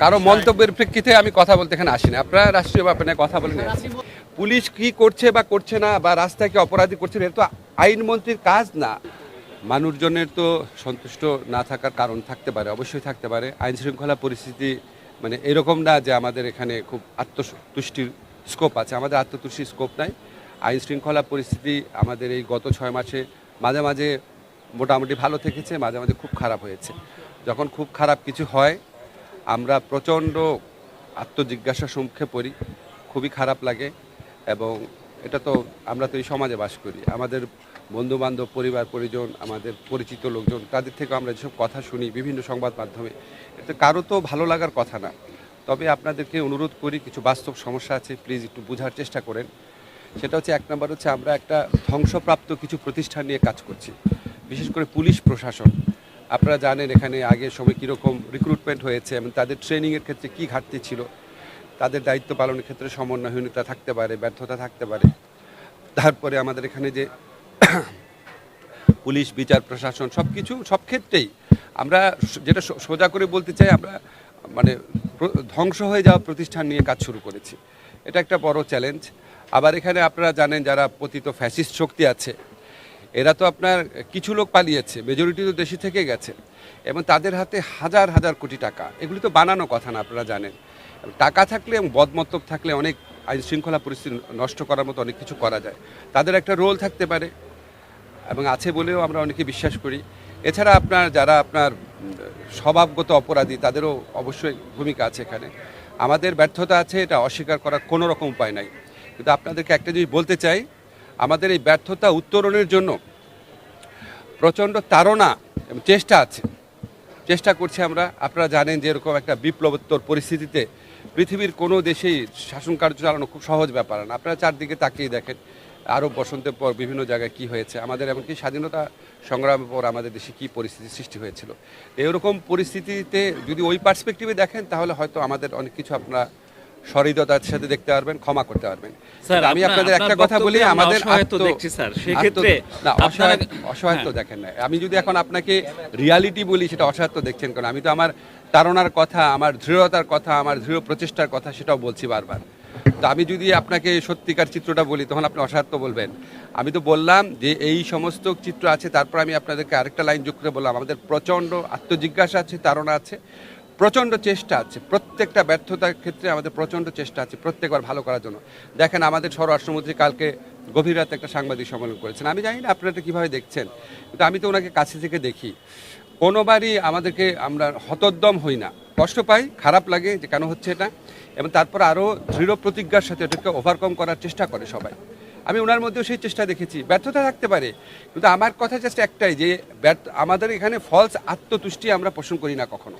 কারও মন্তব্যের প্রেক্ষিতে আমি কথা বলতে এখানে আসি না আপনারা রাষ্ট্রীয় ব্যাপারে কথা বলেন পুলিশ কি করছে বা করছে না বা রাস্তায় কি অপরাধী করছে না, এটা তো আইনমন্ত্রীর কাজ না। মানুষজনের তো সন্তুষ্ট না থাকার কারণ থাকতে পারে অবশ্যই থাকতে পারে। আইন শৃঙ্খলা পরিস্থিতি মানে এরকম না যে আমাদের এখানে খুব আত্মতুষ্টির স্কোপ আছে। আমাদের আত্মতুষ্টির স্কোপ নাই। আইন শৃঙ্খলা পরিস্থিতি আমাদের এই গত ছয় মাসে মাঝে মাঝে মোটামুটি ভালো থেকেছে মাঝে মাঝে খুব খারাপ হয়েছে। যখন খুব খারাপ কিছু হয় আমরা প্রচণ্ড আত্মজিজ্ঞাসার সম্মুখে পড়ি। খুবই খারাপ লাগে এবং এটা তো আমরা তো এই সমাজে বাস করি। আমাদের বন্ধু বান্ধব পরিবার, পরিজন, আমাদের পরিচিত লোকজন, তাদের থেকে আমরা যেসব কথা শুনি বিভিন্ন সংবাদ মাধ্যমে এটা কারও তো ভালো লাগার কথা না। তবে আপনাদেরকে অনুরোধ করি, কিছু বাস্তব সমস্যা আছে প্লিজ একটু বোঝার চেষ্টা করেন। সেটা হচ্ছে এক নম্বর হচ্ছে আমরা একটা ধ্বংসপ্রাপ্ত কিছু প্রতিষ্ঠান নিয়ে কাজ করছি। বিশেষ করে পুলিশ প্রশাসন। আপনারা জানেন এখানে আগের সময় কীরকম রিক্রুটমেন্ট হয়েছে এবং তাদের ট্রেনিংয়ের ক্ষেত্রে কী ঘাটতি ছিল? তাদের দায়িত্ব পালনের ক্ষেত্রে সমন্বয়হীনতা থাকতে পারে, ব্যর্থতা থাকতে পারে। তারপরে আমাদের এখানে যে পুলিশ, বিচার, প্রশাসন সব কিছু সব ক্ষেত্রেই আমরা যেটা সোজা করে বলতে চাই, আমরা মানে ধ্বংস হয়ে যাওয়া প্রতিষ্ঠান নিয়ে কাজ শুরু করেছি। এটা একটা বড় চ্যালেঞ্জ আবার এখানে আপনারা জানেন যারা পতিত ফ্যাসিস্ট শক্তি আছে এরা তো আপনার কিছু লোক পালিয়েছে মেজরিটি তো দেশে থেকে গেছে। এবং তাদের হাতে হাজার হাজার কোটি টাকা। এগুলি তো বানানো কথা না, আপনারা জানেন। টাকা থাকলে এবং বদমতলব থাকলে অনেক আইন শৃঙ্খলা পরিস্থিতি নষ্ট করার মতো অনেক কিছু করা যায়। তাদের একটা রোল থাকতে পারে। এবং আছে বলেও আমরা অনেকে বিশ্বাস করি। এছাড়া আপনার, যারা আপনার স্বভাবগত অপরাধী, তাদেরও অবশ্যই ভূমিকা আছে এখানে। আমাদের ব্যর্থতা আছে, এটা অস্বীকার করার কোনো রকম উপায় নাই। কিন্তু আপনাদেরকে একটা জিনিস বলতে চাই আমাদের এই ব্যর্থতা উত্তরণের জন্য প্রচণ্ড তাড়না চেষ্টা আছে। চেষ্টা করছি আমরা, আপনারা জানেন যে এরকম একটা বিপ্লবোত্তর পরিস্থিতিতে পৃথিবীর কোনো দেশেই শাসন কার্য চালানো খুব সহজ ব্যাপার না। আপনারা চারদিকে তাকিয়ে দেখেন, আরও বসন্তের পর বিভিন্ন জায়গায় কি হয়েছে, আমাদের এমনকি স্বাধীনতা সংগ্রামের পর আমাদের দেশে কী পরিস্থিতি সৃষ্টি হয়েছিল। এরকম পরিস্থিতিতে যদি ওই পার্সপেক্টিভে দেখেন, তাহলে হয়তো আমাদের অনেক কিছু আপনারা সহৃদতার সাথে দেখতে পারবেন ক্ষমা করতে পারবেন। স্যার, আমি আপনাদের একটা কথা বলি আমাদের অসহায়ত্ব দেখছি, স্যার। সেক্ষেত্রে না অসহায় অসহায়ত্ব হ্যাঁ। দেখেন না আমি যদি এখন আপনাকে রিয়ালিটি বলি সেটা অসহায়ত্ব দেখছেন কেন? আমি তো আমার তাড়নার কথা আমার দৃঢ়তার কথা আমার দৃঢ় প্রচেষ্টার কথা সেটাও বলছি বারবার। তো আমি যদি আপনাকে সত্যিকার চিত্রটা বলি তখন আপনি অসহায়ত্ব বলবেন। আমি তো বললাম যে এই সমস্ত চিত্র আছে তারপর আমি আপনাদেরকে আরেকটা লাইন যোগ করে বললাম আমাদের প্রচণ্ড আত্মজিজ্ঞাসা আছে তাড়না আছে। প্রচণ্ড চেষ্টা আছে। প্রত্যেকটা ব্যর্থতার ক্ষেত্রে আমাদের প্রচণ্ড চেষ্টা আছে প্রত্যেকবার ভালো করার জন্য। দেখেন আমাদের স্বরাষ্ট্রমন্ত্রী কালকে গভীর রাতে একটা সাংবাদিক সম্মেলন করেছেন। আমি জানি না আপনারা কীভাবে দেখছেন, কিন্তু আমি তো ওনাকে কাছে থেকে দেখি। কোনোবারই আমাদেরকে আমরা হতোদ্যম হই না। কষ্ট পাই, খারাপ লাগে যে কেন হচ্ছে এটা, এবং তারপর আরও দৃঢ় প্রতিজ্ঞার সাথে এটাকে ওভারকম করার চেষ্টা করে সবাই। আমি ওনার মধ্যেও সেই চেষ্টা দেখেছি। ব্যর্থতা থাকতে পারে কিন্তু আমার কথা জাস্ট একটাই যে ব্যর্থ আমাদের এখানে ফলস আত্মতুষ্টি আমরা পোষণ করি না কখনো।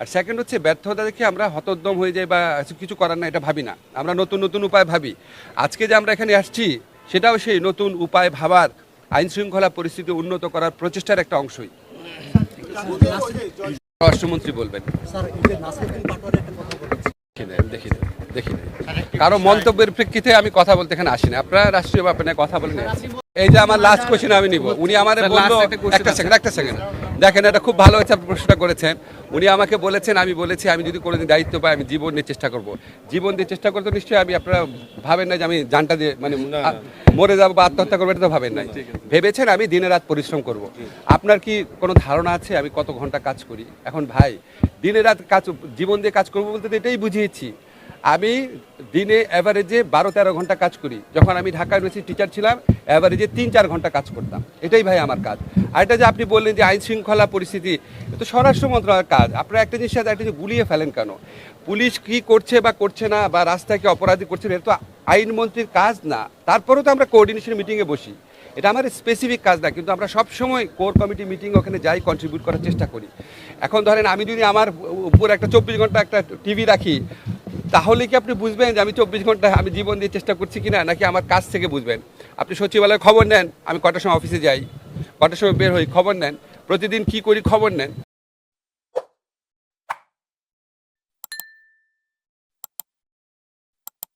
আর সেকেন্ড হচ্ছে ব্যর্থতা দেখে আমরা হতোদ্যম হয়ে যাই বা কিছু করার না এটা ভাবি না। আমরা নতুন নতুন উপায় ভাবি। আজকে যে আমরা এখানে আসছি সেটাও সেই নতুন উপায় ভাবার আইন শৃঙ্খলা পরিস্থিতি উন্নত করার প্রচেষ্টার একটা অংশই। রাষ্ট্রমন্ত্রী বলবেন দেখি দেখি নেই, কারও মন্তব্যের প্রেক্ষিতে আমি কথা বলতে এখানে আসি না। আপনারা রাষ্ট্রীয় ব্যাপারে কথা বলেন। এই যে আমার লাস্ট কোশ্চেন আমি নিব। উনি আমার বলল একটা। সেকেন্ড একটা সেকেন্ড দেখেন এটা খুব ভালো হয়েছে আপনি প্রশ্নটা করেছেন। উনি আমাকে বলেছেন আমি বলেছি আমি যদি কোনোদিন দায়িত্ব পাই আমি জীবন নিয়ে চেষ্টা করব। জীবন দিয়ে চেষ্টা করতে নিশ্চয়ই আমি আপনারা ভাবেন না যে আমি জানটা দিয়ে মানে মরে যাব বা আত্মহত্যা করব এটা তো ভাবেন নাই। ভেবেছেন আমি দিনে রাত পরিশ্রম করব। আপনার কি কোনো ধারণা আছে? আমি কত ঘণ্টা কাজ করি? এখন ভাই দিনে রাত কাজ জীবন দিয়ে কাজ করব বলতে তো এটাই বুঝিয়েছি। আমি দিনে অ্যাভারেজে বারো তেরো ঘণ্টা কাজ করি। যখন আমি ঢাকা ইউনিভার্সিটি টিচার ছিলাম অ্যাভারেজে তিন চার ঘণ্টা কাজ করতাম। এটাই ভাই আমার কাজ। আর এটা যে আপনি বললেন যে আইন শৃঙ্খলা পরিস্থিতি তো স্বরাষ্ট্র মন্ত্রণালয়ের কাজ। আপনারা একটা জিনিস একটা জিনিস গুলিয়ে ফেলেন কেন? পুলিশ কি করছে বা করছে না, বা রাস্তায় কি অপরাধী করছে এটা তো আইনমন্ত্রীর কাজ না। তারপরেও তো আমরা কোঅর্ডিনেশন মিটিংয়ে বসি। এটা আমার স্পেসিফিক কাজ না, কিন্তু আমরা সব সময় কোর কমিটি মিটিং ওখানে যাই কন্ট্রিবিউট করার চেষ্টা করি। এখন ধরেন আমি যদি আমার উপর একটা চব্বিশ ঘণ্টা একটা টিভি রাখি তাহলে কি আপনি বুঝবেন যে আমি চব্বিশ ঘণ্টা আমি জীবন দিয়ে চেষ্টা করছি কিনা, নাকি আমার কাজ থেকে বুঝবেন? আপনি সচিবালয়ে খবর নেন, আমি কটার সময় অফিসে যাই, কটার সময় বের হই, খবর নেন, প্রতিদিন কি করি খবর নেন।